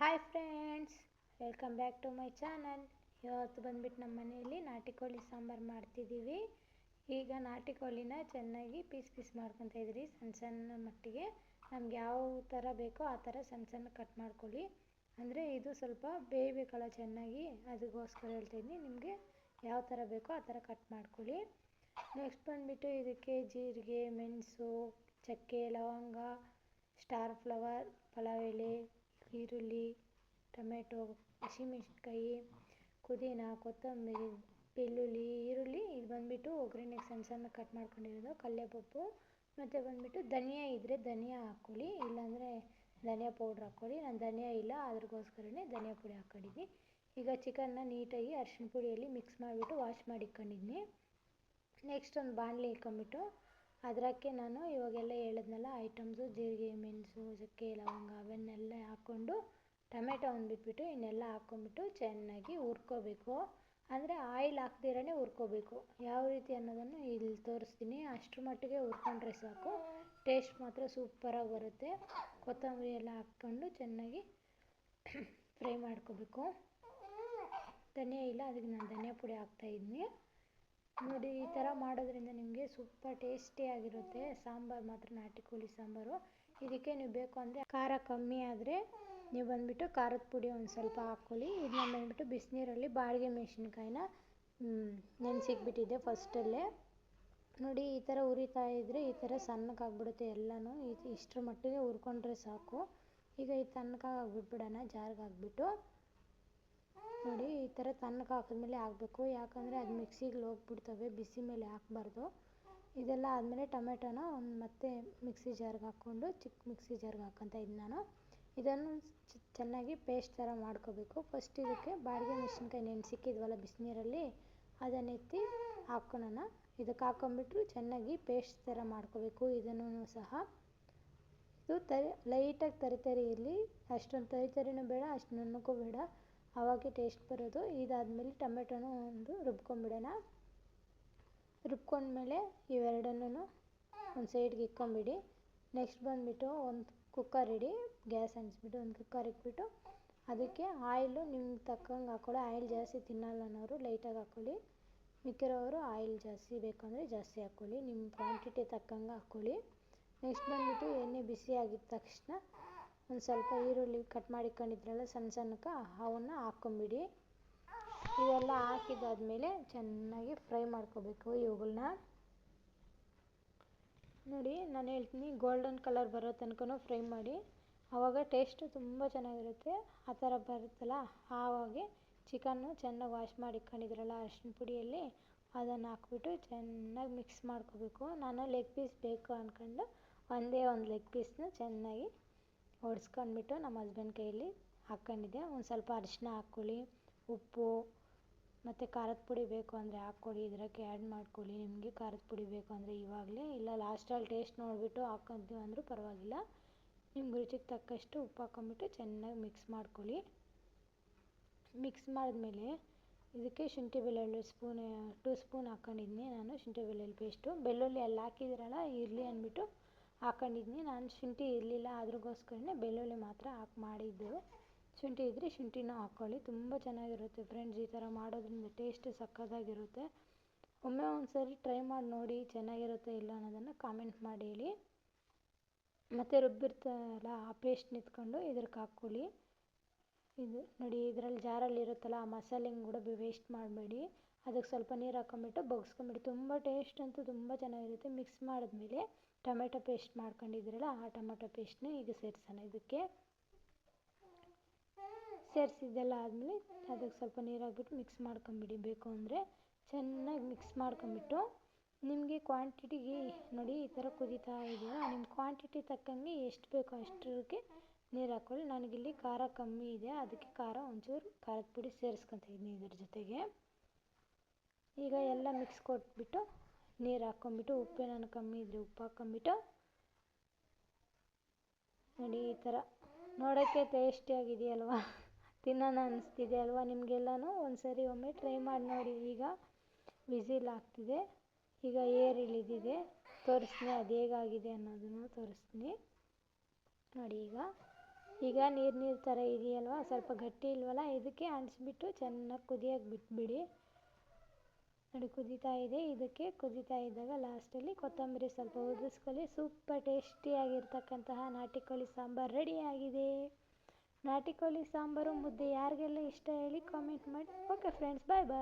Hi friends welcome back to my channel ಇವತ್ತು ಬಂದ್ಬಿಟ್ಟು ನಮ್ಮ ಮನೆಯಲ್ಲಿ ನಾಟಿ ಕೋಳಿ ಸಾಂಬಾರು ಮಾಡ್ತಿದ್ದೀವಿ ಈಗ ನಾಟಿ ಕೋಳಿನ ಚೆನ್ನಾಗಿ ಪೀಸ್ ಪೀಸ್ ಮಾಡ್ಕೊತಾ ಇದ್ರಿ ಸಣ್ಣ ಸಣ್ಣ ಮಟ್ಟಿಗೆ. ನಮ್ಗೆ ಯಾವ ಥರ ಬೇಕೋ ಆ ಥರ ಸಣ್ಣ ಸಣ್ಣ ಕಟ್ ಮಾಡ್ಕೊಳ್ಳಿ. ಅಂದರೆ ಇದು ಸ್ವಲ್ಪ ಬೇಯಬೇಕಲ್ಲ ಚೆನ್ನಾಗಿ. ಅದಕ್ಕೋಸ್ಕರ ಹೇಳ್ತೀನಿ ನಿಮಗೆ ಯಾವ ಥರ ಬೇಕೋ ಆ ಥರ ಕಟ್ ಮಾಡ್ಕೊಳ್ಳಿ. ನೆಕ್ಸ್ಟ್ ಬಂದುಬಿಟ್ಟು ಇದಕ್ಕೆ ಜೀರಿಗೆ, ಮೆಣಸು, ಚಕ್ಕೆ, ಲವಂಗ ಸ್ಟಾರ್ ಫ್ಲವರ್ ಪಲಾವ್ ಎಲೆ ಈರುಳ್ಳಿ, ಟೊಮೆಟೊ, ಹಸಿಮೆಣ್ಸಿನ್ಕಾಯಿ, ಪುದೀನ, ಕೊತ್ತಂಬರಿ, ಬೆಳ್ಳುಳ್ಳಿ, ಈರುಳ್ಳಿ. ಇದು ಬಂದುಬಿಟ್ಟು ಒಗ್ಗರಣೆಗೆ ಸಣ್ಣ ಸಣ್ಣ ಕಟ್ ಮಾಡ್ಕೊಂಡಿರೋದು ಕಲ್ಲೆಪಪ್ಪು. ಮತ್ತು ಬಂದುಬಿಟ್ಟು ಧನಿಯಾ ಇದ್ದರೆ ಧನಿಯಾ ಹಾಕ್ಕೊಳ್ಳಿ. ಇಲ್ಲಾಂದರೆ ಧನಿಯಾ ಪೌಡ್ರ್ ಹಾಕ್ಕೊಳ್ಳಿ. ನಾನು ಧನಿಯಾ ಇಲ್ಲ, ಅದ್ರಗೋಸ್ಕರನೇ ಧನಿಯಾ ಪುಡಿ ಹಾಕ್ಕೊಂಡಿದ್ದೀನಿ. ಈಗ ಚಿಕನ್ನ ನೀಟಾಗಿ ಅರ್ಶಿಣ ಪುಡಿಯಲ್ಲಿ ಮಿಕ್ಸ್ ಮಾಡಿಬಿಟ್ಟು ವಾಶ್ ಮಾಡಿ ಇಟ್ಕೊಂಡಿದ್ದೀನಿ. ನೆಕ್ಸ್ಟ್ ಒಂದು ಬಾಣಲೆ ಇಟ್ಕೊಂಬಿಟ್ಟು ಅದಕ್ಕೆ ನಾನು ಇವಾಗೆಲ್ಲ ಹೇಳಿದ್ನಲ್ಲ ಐಟಮ್ಸು, ಜೀರಿಗೆ ಮೆಣಸು ಚಕ್ಕೆ ಲವಂಗ ಅವನ್ನೆಲ್ಲ ಹಾಕ್ಕೊಂಡು ಟೊಮೆಟೊ ಒಂದು ಬಿಟ್ಬಿಟ್ಟು ಇನ್ನೆಲ್ಲ ಹಾಕ್ಕೊಂಬಿಟ್ಟು ಚೆನ್ನಾಗಿ ಹುರ್ಕೋಬೇಕು. ಅಂದರೆ ಆಯಿಲ್ ಹಾಕ್ದಿರೇ ಹುರ್ಕೋಬೇಕು. ಯಾವ ರೀತಿ ಅನ್ನೋದನ್ನು ಇಲ್ಲಿ ತೋರಿಸ್ತೀನಿ. ಅಷ್ಟರ ಮಟ್ಟಿಗೆ ಹುರ್ಕೊಂಡ್ರೆ ಸಾಕು. ಟೇಸ್ಟ್ ಮಾತ್ರ ಸೂಪರಾಗಿ ಬರುತ್ತೆ. ಕೊತ್ತಂಬರಿ ಎಲ್ಲ ಹಾಕ್ಕೊಂಡು ಚೆನ್ನಾಗಿ ಫ್ರೈ ಮಾಡ್ಕೋಬೇಕು. ಧನಿಯಾ ಇಲ್ಲ, ಅದಕ್ಕೆ ನಾನು ಧನಿಯಾ ಪುಡಿ ಹಾಕ್ತಾಯಿದ್ದೀನಿ ನೋಡಿ, ಈ ಥರ ಮಾಡೋದ್ರಿಂದ ನಿಮಗೆ ಸೂಪರ್ ಟೇಸ್ಟಿಯಾಗಿರುತ್ತೆ ಸಾಂಬಾರು ಮಾತ್ರ, ನಾಟಿ ಕೋಳಿ ಸಾಂಬಾರು. ಇದಕ್ಕೆ ನೀವು ಬೇಕು ಅಂದರೆ ಖಾರ ಕಮ್ಮಿ ಆದರೆ ನೀವು ಬಂದುಬಿಟ್ಟು ಖಾರದ ಪುಡಿ ಒಂದು ಸ್ವಲ್ಪ ಹಾಕ್ಕೊಳ್ಳಿ ಇದನ್ನ ಬಂದುಬಿಟ್ಟು ಬಿಸಿನೀರಲ್ಲಿ ಬಾಡಿಗೆ ಮೆಣಸಿನ್ಕಾಯಿನ ನೆನೆಸಿಕ್ಬಿಟ್ಟಿದ್ದೆ ಫಸ್ಟಲ್ಲೇ. ನೋಡಿ, ಈ ಥರ ಉರಿತಾ ಇದ್ದರೆ ಈ ಥರ ಸಣ್ಣಕ್ಕಾಗ್ಬಿಡುತ್ತೆ ಎಲ್ಲನೂ. ಇಷ್ಟರ ಮಟ್ಟಿಗೆ ಹುರ್ಕೊಂಡ್ರೆ ಸಾಕು. ಈಗ ಈ ತನಕ ಹಾಕ್ಬಿಟ್ಬಿಡೋಣ ಜಾರ್ಗೆ ಹಾಕ್ಬಿಟ್ಟು ನೋಡಿ, ಈ ಥರ ತಣ್ಣಗೆ ಹಾಕಿದ್ಮೇಲೆ ಹಾಕಬೇಕು. ಯಾಕಂದರೆ ಅದು ಮಿಕ್ಸಿಗೆ ಹೋಗ್ಬಿಡ್ತವೆ ಬಿಸಿ ಮೇಲೆ ಹಾಕ್ಬಾರ್ದು. ಇದೆಲ್ಲ ಆದಮೇಲೆ ಟೊಮೆಟೊನ ಒಂದು ಮತ್ತೆ ಮಿಕ್ಸಿ ಜಾರ್ಗೆ ಹಾಕ್ಕೊಂಡು ಚಿಕ್ಕ ಮಿಕ್ಸಿ ಜಾರ್ಗೆ ಹಾಕ್ಕೊತ ಇದ್ದೀನಿ ನಾನು. ಇದನ್ನು ಚೆನ್ನಾಗಿ ಪೇಸ್ಟ್ ಥರ ಮಾಡ್ಕೋಬೇಕು. ಫಸ್ಟ್ ಇದಕ್ಕೆ ಬಾಡಿಗೆ ಮೆಣಸಿನ್ಕಾಯಿ ನೆನೆಸಿಕ್ಕಿದ್ವಲ್ಲ ಬಿಸಿನೀರಲ್ಲಿ, ಅದನ್ನು ಎತ್ತಿ ಹಾಕ್ಕೊಳ್ಳೋಣ ಇದಕ್ಕೆ ಹಾಕ್ಕೊಂಬಿಟ್ರು ಚೆನ್ನಾಗಿ ಪೇಸ್ಟ್ ಥರ ಮಾಡ್ಕೋಬೇಕು. ಇದನ್ನು ಸಹ. ಇದು ತರಿ, ಲೈಟಾಗಿ ತರಿತರಿ ತರಿ ಇರಲಿ ಅಷ್ಟೊಂದು ತರಿತರಿನೂ ಬೇಡ, ಅಷ್ಟು ನುಣ್ಣಕ್ಕೂ ಬೇಡ. ಆವಾಗೆ ಟೇಸ್ಟ್ ಬರೋದು. ಇದಾದಮೇಲೆ ಟೊಮೆಟೊನ ಒಂದು ರುಬ್ಕೊಂಬಿಡೋಣ. ರುಬ್ಕೊಂಡ್ಮೇಲೆ ಇವೆರಡನ್ನೂ ಒಂದು ಸೈಡ್ಗೆ ಇಕ್ಕೊಂಬಿಡಿ. ನೆಕ್ಸ್ಟ್ ಬಂದುಬಿಟ್ಟು ಒಂದು ಕುಕ್ಕರ್ ಇಡಿ ಗ್ಯಾಸ್ ಹಂಚ್ಬಿಟ್ಟು ಒಂದು ಕುಕ್ಕರ್ ಇಟ್ಬಿಟ್ಟು ಅದಕ್ಕೆ ಆಯಿಲು ನಿಮ್ಗೆ ತಕ್ಕಂಗೆ ಹಾಕ್ಕೊಳ್ಳಿ ಆಯಿಲ್ ಜಾಸ್ತಿ ತಿನ್ನಲ್ಲ ಅನ್ನೋರು ಲೈಟಾಗಿ ಹಾಕ್ಕೊಳ್ಳಿ ಮಿಕ್ಕಿರೋರು ಆಯಿಲ್ ಜಾಸ್ತಿ ಬೇಕಂದರೆ ಜಾಸ್ತಿ ಹಾಕ್ಕೊಳ್ಳಿ ನಿಮ್ಮ ಕ್ವಾಂಟಿಟಿ ತಕ್ಕಂಗೆ ಹಾಕ್ಕೊಳ್ಳಿ ನೆಕ್ಸ್ಟ್ ಬಂದುಬಿಟ್ಟು ಎಣ್ಣೆ ಬಿಸಿ ಆಗಿದ ತಕ್ಷಣ ಒಂದು ಸ್ವಲ್ಪ ಈರುಳ್ಳಿ ಕಟ್ ಮಾಡಿಕೊಂಡಿದ್ರಲ್ಲ ಸಣ್ಣ ಸಣ್ಣಕ್ಕೆ ಅವನ್ನ ಹಾಕ್ಕೊಂಬಿಡಿ ಇವೆಲ್ಲ ಹಾಕಿದಾದ್ಮೇಲೆ ಚೆನ್ನಾಗಿ ಫ್ರೈ ಮಾಡ್ಕೋಬೇಕು ಇವುಗಳನ್ನ ನೋಡಿ, ನಾನು ಹೇಳ್ತೀನಿ ಗೋಲ್ಡನ್ ಕಲರ್ ಬರೋ ತನಕ ಫ್ರೈ ಮಾಡಿ. ಆವಾಗ ಟೇಸ್ಟು ತುಂಬ ಚೆನ್ನಾಗಿರುತ್ತೆ. ಆ ಥರ ಬರುತ್ತಲ್ಲ ಆವಾಗೆ ಚಿಕನ್ನು ಚೆನ್ನಾಗಿ ವಾಶ್ ಮಾಡಿ ಇಟ್ಕೊಂಡಿದ್ರಲ್ಲ ಅರಿಶಿನ ಪುಡಿಯಲ್ಲಿ, ಅದನ್ನು ಹಾಕ್ಬಿಟ್ಟು ಚೆನ್ನಾಗಿ ಮಿಕ್ಸ್ ಮಾಡ್ಕೋಬೇಕು. ನಾನು ಲೆಗ್ ಪೀಸ್ ಬೇಕು ಅಂದ್ಕೊಂಡು ಒಂದೇ ಒಂದು ಲೆಗ್ ಪೀಸ್ನ ಚೆನ್ನಾಗಿ ಹೊಡ್ಸ್ಕೊಂಡ್ಬಿಟ್ಟು ನಮ್ಮ ಹಸ್ಬೆಂಡ್ ಕೈಯಲ್ಲಿ ಹಾಕ್ಕೊಂಡಿದ್ದೆ. ಒಂದು ಸ್ವಲ್ಪ ಅರಿಶಿನ ಹಾಕ್ಕೊಳ್ಳಿ, ಉಪ್ಪು, ಮತ್ತು ಖಾರದ ಪುಡಿ ಬೇಕು ಅಂದರೆ ಹಾಕ್ಕೊಳ್ಳಿ ಇದಕ್ಕೆ ಆ್ಯಡ್ ಮಾಡ್ಕೊಳ್ಳಿ. ನಿಮಗೆ ಖಾರದ ಪುಡಿ ಬೇಕು ಅಂದರೆ ಇವಾಗಲೇ, ಇಲ್ಲ ಲಾಸ್ಟಲ್ಲಿ ಟೇಸ್ಟ್ ನೋಡಿಬಿಟ್ಟು ಹಾಕ್ಕೊಂತೀವಿ ಅಂದರೂ ಪರವಾಗಿಲ್ಲ. ನಿಮ್ಗೆ ರುಚಿಗೆ ತಕ್ಕಷ್ಟು ಉಪ್ಪು ಹಾಕ್ಕೊಂಬಿಟ್ಟು ಚೆನ್ನಾಗಿ ಮಿಕ್ಸ್ ಮಾಡ್ಕೊಳ್ಳಿ. ಮಿಕ್ಸ್ ಮಾಡಿದ್ಮೇಲೆ ಇದಕ್ಕೆ ಶುಂಠಿ ಬೆಳ್ಳುಳ್ಳಿ ಸ್ಪೂನ್ ಟೂ ಸ್ಪೂನ್ ಹಾಕ್ಕೊಂಡಿದ್ದೀನಿ ನಾನು, ಶುಂಠಿ ಬೆಳ್ಳುಳ್ಳಿ ಪೇಸ್ಟು ಬೆಳ್ಳುಳ್ಳಿ ಅಲ್ಲಿ ಹಾಕಿದ್ರಲ್ಲ ಇರಲಿ ಅಂದ್ಬಿಟ್ಟು ಹಾಕ್ಕೊಂಡಿದ್ದೀನಿ ನಾನು ಶುಂಠಿ ಇರಲಿಲ್ಲ ಅದ್ರಗೋಸ್ಕರನೇ ಬೆಳ್ಳುಳ್ಳಿ ಮಾತ್ರ ಹಾಕಿ ಮಾಡಿದ್ದು. ಶುಂಠಿ ಇದ್ದರೆ ಶುಂಠಿನೂ ಹಾಕ್ಕೊಳ್ಳಿ ತುಂಬ ಚೆನ್ನಾಗಿರುತ್ತೆ ಫ್ರೆಂಡ್ಸ್ ಈ ಥರ ಮಾಡೋದ್ರಿಂದ ಟೇಸ್ಟ್ ಸಕ್ಕತ್ತಾಗಿರುತ್ತೆ. ಒಮ್ಮೆ ಒಂದು ಸರಿ ಟ್ರೈ ಮಾಡಿ ನೋಡಿ ಚೆನ್ನಾಗಿರುತ್ತೆ ಇಲ್ಲ ಅನ್ನೋದನ್ನು ಕಾಮೆಂಟ್ ಮಾಡಿ ಹೇಳಿ. ಮತ್ತು ರುಬ್ಬಿರ್ತಲ್ಲ ಆ ಪೇಸ್ಟ್ ನಿಂತ್ಕೊಂಡು ಇದ್ರಕ್ಕೆ ಹಾಕ್ಕೊಳ್ಳಿ. ಇದು ನೋಡಿ ಇದರಲ್ಲಿ ಜಾರಲ್ಲಿ ಇರುತ್ತಲ್ಲ ಆ ಮಸಾಲೆನ ಕೂಡ ವೇಸ್ಟ್ ಮಾಡಬೇಡಿ. ಅದಕ್ಕೆ ಸ್ವಲ್ಪ ನೀರು ಹಾಕೊಂಬಿಟ್ಟು ಬಗ್ಸ್ಕೊಂಬಿಡಿ ತುಂಬ ಟೇಸ್ಟ್ ಅಂತೂ ತುಂಬ ಚೆನ್ನಾಗಿರುತ್ತೆ. ಮಿಕ್ಸ್ ಮಾಡಿದ್ಮೇಲೆ ಟೊಮೆಟೊ ಪೇಸ್ಟ್ ಮಾಡ್ಕೊಂಡಿದ್ದೀರಲ್ಲ, ಆ ಟೊಮೆಟೊ ಪೇಸ್ಟ್ನ ಈಗ ಸೇರಿಸೋಣ. ಇದಕ್ಕೆ ಸೇರಿಸಿದ್ದೆಲ್ಲ ಆದಮೇಲೆ ಅದಕ್ಕೆ ಸ್ವಲ್ಪ ನೀರು ಹಾಕ್ಬಿಟ್ಟು ಮಿಕ್ಸ್ ಮಾಡ್ಕೊಂಬಿಡಿ. ಬೇಕು ಅಂದರೆ ಚೆನ್ನಾಗಿ ಮಿಕ್ಸ್ ಮಾಡ್ಕೊಂಬಿಟ್ಟು ನಿಮಗೆ ಕ್ವಾಂಟಿಟಿಗೆ ನೋಡಿ ಈ ಥರ ಕುದೀತಾ ಇದೆಯಲ್ಲ ನಿಮ್ಮ ಕ್ವಾಂಟಿಟಿ ತಕ್ಕಂಗೆ ಎಷ್ಟು ಬೇಕೋ ಅಷ್ಟಕ್ಕೆ ನೀರು ಹಾಕ್ಕೊಳ್ಳಿ ನನಗಿಲ್ಲಿ ಖಾರ ಕಮ್ಮಿ ಇದೆ. ಅದಕ್ಕೆ ಖಾರ ಒಂಚೂರು ಖಾರದ ಪುಡಿ ಸೇರಿಸ್ಕೊತ ಇದ್ದೀನಿ ಇದ್ರ ಜೊತೆಗೆ. ಈಗ ಎಲ್ಲ ಮಿಕ್ಸ್ ಕೊಟ್ಬಿಟ್ಟು ನೀರು ಹಾಕ್ಕೊಂಬಿಟ್ಟು ಉಪ್ಪೇನಾನು ಕಮ್ಮಿ ಇದ್ದರೆ ಉಪ್ಪು ಹಾಕ್ಕೊಂಬಿಟ್ಟು ನೋಡಿ ಈ ಥರ. ನೋಡೋಕ್ಕೆ ಟೇಸ್ಟಿಯಾಗಿದೆಯಲ್ವ ತಿನ್ನೋಣ ಅನ್ನಿಸ್ತಿದೆ ಅಲ್ವಾ ನಿಮಗೆಲ್ಲನೂ? ಒಂದು ಸರಿ ಒಮ್ಮೆ ಟ್ರೈ ಮಾಡಿ ನೋಡಿ. ಈಗ ವಿಸಿಲ್ ಆಗ್ತಿದೆ. ಈಗ ಏರ್ ಇಳಿದಿದೆ. ತೋರಿಸ್ತೀನಿ ಅದು ಹೇಗಾಗಿದೆ ಅನ್ನೋದನ್ನು ತೋರಿಸ್ತೀನಿ. ನೋಡಿ ಈಗ. ಈಗ ನೀರು ನೀರು ಥರ ಇದೆಯಲ್ವ? ಸ್ವಲ್ಪ ಗಟ್ಟಿ ಇಲ್ವಲ್ಲ? ಇದಕ್ಕೆ ಅಂಟಿಸ್ಬಿಟ್ಟು ಚೆನ್ನಾಗಿ ಕುದಿಯೋಕೆ ಬಿಟ್ಬಿಡಿ. ನೋಡಿ, ಕುದೀತಾ ಇದೆ. ಇದಕ್ಕೆ ಕುದೀತಾ ಇದ್ದಾಗ ಲಾಸ್ಟಲ್ಲಿ ಕೊತ್ತಂಬರಿ ಸ್ವಲ್ಪ ಉದುರಿಸ್ಕೊಳ್ಳಿ ಸೂಪರ್ ಟೇಸ್ಟಿಯಾಗಿರ್ತಕ್ಕಂತಹ ನಾಟಿ ಕೋಳಿ ಸಾಂಬಾರು ರೆಡಿಯಾಗಿದೆ ನಾಟಿ ಕೋಳಿ ಸಾಂಬಾರು ಮುದ್ದೆ ಯಾರಿಗೆಲ್ಲ ಇಷ್ಟ ಹೇಳಿ ಕಾಮೆಂಟ್ ಮಾಡಿ. ಓಕೆ ಫ್ರೆಂಡ್ಸ್ ಬಾಯ್ ಬಾಯ್